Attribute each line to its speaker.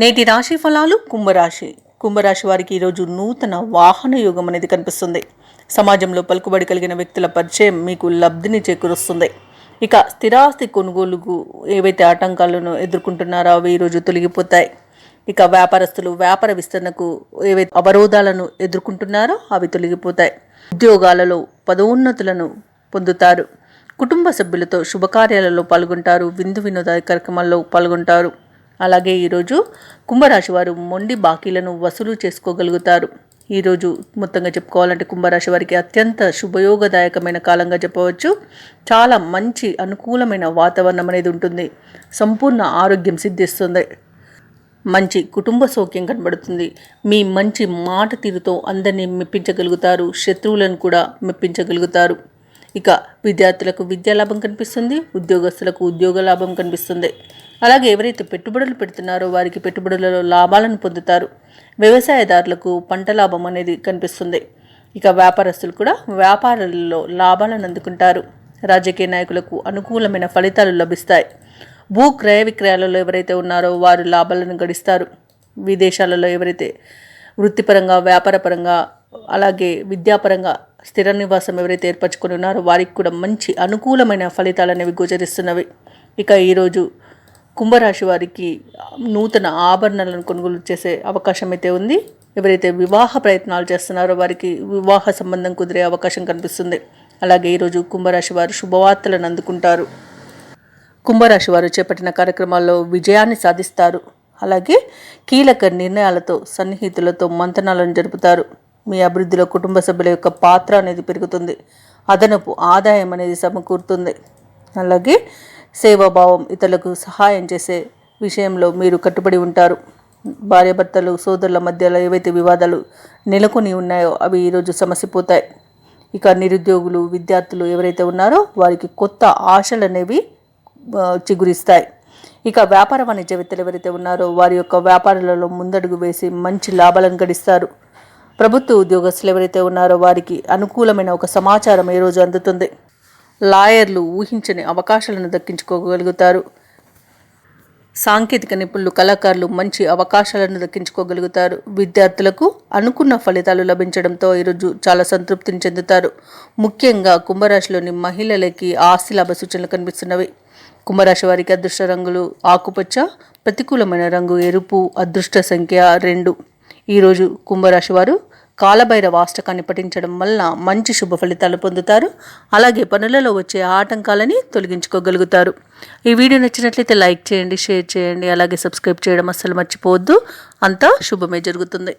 Speaker 1: నేటి రాశి ఫలాలు కుంభరాశి. కుంభరాశి వారికి ఈరోజు నూతన వాహన యోగం అనేది కనిపిస్తుంది. సమాజంలో పలుకుబడి కలిగిన వ్యక్తుల పరిచయం మీకు లబ్ధిని చేకూరుస్తుంది. ఇక స్థిరాస్తి కొనుగోలుకు ఏవైతే ఆటంకాలను ఎదుర్కొంటున్నారో అవి ఈరోజు తొలగిపోతాయి. ఇక వ్యాపారస్తులు వ్యాపార విస్తరణకు ఏవైతే అవరోధాలను ఎదుర్కొంటున్నారో అవి తొలగిపోతాయి. ఉద్యోగాలలో పదోన్నతులను పొందుతారు. కుటుంబ సభ్యులతో శుభకార్యాలలో పాల్గొంటారు. విందు వినోద కార్యక్రమాల్లో పాల్గొంటారు. అలాగే ఈరోజు కుంభరాశి వారు మొండి బాకీలను వసూలు చేసుకోగలుగుతారు. ఈరోజు మొత్తంగా చెప్పుకోవాలంటే కుంభరాశి వారికి అత్యంత శుభయోగదాయకమైన కాలంగా చెప్పవచ్చు. చాలా మంచి అనుకూలమైన వాతావరణం అనేది ఉంటుంది. సంపూర్ణ ఆరోగ్యం సిద్ధిస్తుంది. మంచి కుటుంబ సౌఖ్యం కనబడుతుంది. మీ మంచి మాట తీరుతో అందరినీ మెప్పించగలుగుతారు. శత్రువులను కూడా మెప్పించగలుగుతారు. ఇక విద్యార్థులకు విద్యా లాభం కనిపిస్తుంది. ఉద్యోగస్తులకు ఉద్యోగ లాభం కనిపిస్తుంది. అలాగే ఎవరైతే పెట్టుబడులు పెడుతున్నారో వారికి పెట్టుబడులలో లాభాలను పొందుతారు. వ్యవసాయదారులకు పంట లాభం అనేది కనిపిస్తుంది. ఇక వ్యాపారస్తులు కూడా వ్యాపారాలలో లాభాలను అందుకుంటారు. రాజకీయ నాయకులకు అనుకూలమైన ఫలితాలు లభిస్తాయి. భూ క్రయ విక్రయాలలో ఎవరైతే ఉన్నారో వారు లాభాలను గడిస్తారు. విదేశాలలో ఎవరైతే వృత్తిపరంగా వ్యాపారపరంగా అలాగే విద్యాపరంగా స్థిర నివాసం ఎవరైతే ఏర్పరచుకొని ఉన్నారో వారికి కూడా మంచి అనుకూలమైన ఫలితాలు అనేవి గోచరిస్తున్నవి. ఇక ఈరోజు కుంభరాశి వారికి నూతన ఆభరణాలను కొనుగోలు చేసే అవకాశం అయితే ఉంది. ఎవరైతే వివాహ ప్రయత్నాలు చేస్తున్నారో వారికి వివాహ సంబంధం కుదిరే అవకాశం కనిపిస్తుంది. అలాగే ఈరోజు కుంభరాశి వారు శుభవార్తలను అందుకుంటారు. కుంభరాశి వారు చేపట్టిన కార్యక్రమాల్లో విజయాన్ని సాధిస్తారు. అలాగే కీలక నిర్ణయాలతో సన్నిహితులతో మంతనాలను జరుపుతారు. మీ అభివృద్ధిలో కుటుంబ సభ్యుల యొక్క పాత్ర అనేది పెరుగుతుంది. అదనపు ఆదాయం అనేది సమకూరుతుంది. అలాగే సేవాభావం ఇతరులకు సహాయం చేసే విషయంలో మీరు కట్టుబడి ఉంటారు. భార్యాభర్తలు సోదరుల మధ్యలో ఏవైతే వివాదాలు నెలకొని ఉన్నాయో అవి ఈరోజు సమసిపోతాయి. ఇక నిరుద్యోగులు విద్యార్థులు ఎవరైతే ఉన్నారో వారికి కొత్త ఆశలు అనేవి చిగురిస్తాయి. ఇక వ్యాపార వాణిజ్యవేత్తలు ఎవరైతే ఉన్నారో వారి యొక్క వ్యాపారాలలో ముందడుగు వేసి మంచి లాభాలను గడిస్తారు. ప్రభుత్వ ఉద్యోగస్తులు ఎవరైతే ఉన్నారో వారికి అనుకూలమైన ఒక సమాచారం ఈ రోజు అందుతుంది. లాయర్లు ఊహించని అవకాశాలను దక్కించుకోగలుగుతారు. సాంకేతిక నిపుణులు కళాకారులు మంచి అవకాశాలను దక్కించుకోగలుగుతారు. విద్యార్థులకు అనుకున్న ఫలితాలు లభించడంతో ఈరోజు చాలా సంతృప్తిని చెందుతారు. ముఖ్యంగా కుంభరాశిలోని మహిళలకి ఆస్తి లాభ సూచనలు కనిపిస్తున్నవి. కుంభరాశి వారికి అదృష్ట రంగులు ఆకుపచ్చ ప్రతికూలమైన రంగు ఎరుపు అదృష్ట సంఖ్య రెండు. ఈరోజు కుంభరాశి వారు కాలభైరవ అష్టకాన్ని పఠించడం వల్ల మంచి శుభ ఫలితాలు పొందుతారు. అలాగే పనులలో వచ్చే ఆటంకాలని తొలగించుకోగలుగుతారు. ఈ వీడియో నచ్చినట్లయితే లైక్ చేయండి షేర్ చేయండి అలాగే సబ్స్క్రైబ్ చేయడం అస్సలు మర్చిపోవద్దు. అంతా శుభమే జరుగుతుంది.